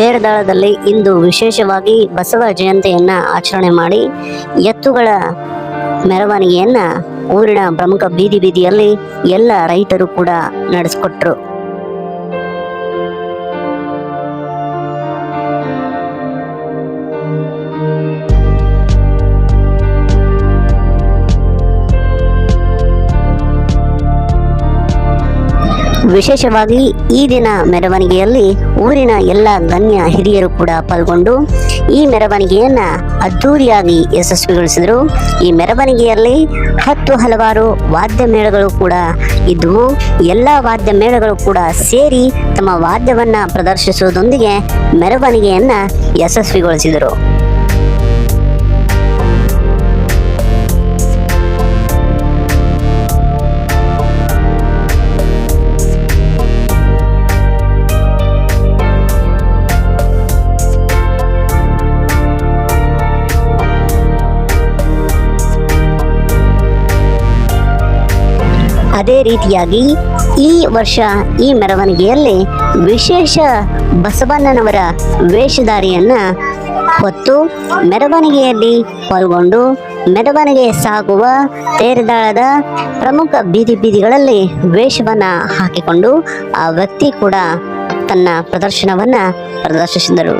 ತೇರದಾಳದಲ್ಲಿ ಇಂದು ವಿಶೇಷವಾಗಿ ಬಸವ ಜಯಂತಿಯನ್ನು ಆಚರಣೆ ಮಾಡಿ ಎತ್ತುಗಳ ಮೆರವಣಿಗೆಯನ್ನು ಊರಿನ ಪ್ರಮುಖ ಬೀದಿ ಬೀದಿಯಲ್ಲಿ ಎಲ್ಲ ರೈತರು ಕೂಡ ನಡೆಸಿಕೊಟ್ರು. ವಿಶೇಷವಾಗಿ ಈ ದಿನ ಮೆರವಣಿಗೆಯಲ್ಲಿ ಊರಿನ ಎಲ್ಲ ಗಣ್ಯ ಹಿರಿಯರು ಕೂಡ ಪಾಲ್ಗೊಂಡು ಈ ಮೆರವಣಿಗೆಯನ್ನ ಅದ್ದೂರಿಯಾಗಿ ಯಶಸ್ವಿಗೊಳಿಸಿದರು. ಈ ಮೆರವಣಿಗೆಯಲ್ಲಿ ಹತ್ತು ಹಲವಾರು ವಾದ್ಯ ಮೇಳಗಳು ಕೂಡ ಇದ್ದವು ಎಲ್ಲ ವಾದ್ಯ ಮೇಳಗಳು ಕೂಡ ಸೇರಿ ತಮ್ಮ ವಾದ್ಯವನ್ನ ಪ್ರದರ್ಶಿಸುವುದೊಂದಿಗೆ ಮೆರವಣಿಗೆಯನ್ನ ಯಶಸ್ವಿಗೊಳಿಸಿದರು. ಅದೇ ರೀತಿಯಾಗಿ ಈ ವರ್ಷ ಈ ಮೆರವಣಿಗೆಯಲ್ಲಿ ವಿಶೇಷ ಬಸವಣ್ಣನವರ ವೇಷಧಾರಿಯನ್ನು ಹೊತ್ತು ಮೆರವಣಿಗೆಯಲ್ಲಿ ಪಾಲ್ಗೊಂಡು ಮೆರವಣಿಗೆ ಸಾಗುವ ತೇರದಾಳದ ಪ್ರಮುಖ ಬೀದಿ ಬೀದಿಗಳಲ್ಲಿ ವೇಷವನ್ನು ಹಾಕಿಕೊಂಡು ಆ ವ್ಯಕ್ತಿ ಕೂಡ ತನ್ನ ಪ್ರದರ್ಶನವನ್ನು ಪ್ರದರ್ಶಿಸಿದರು.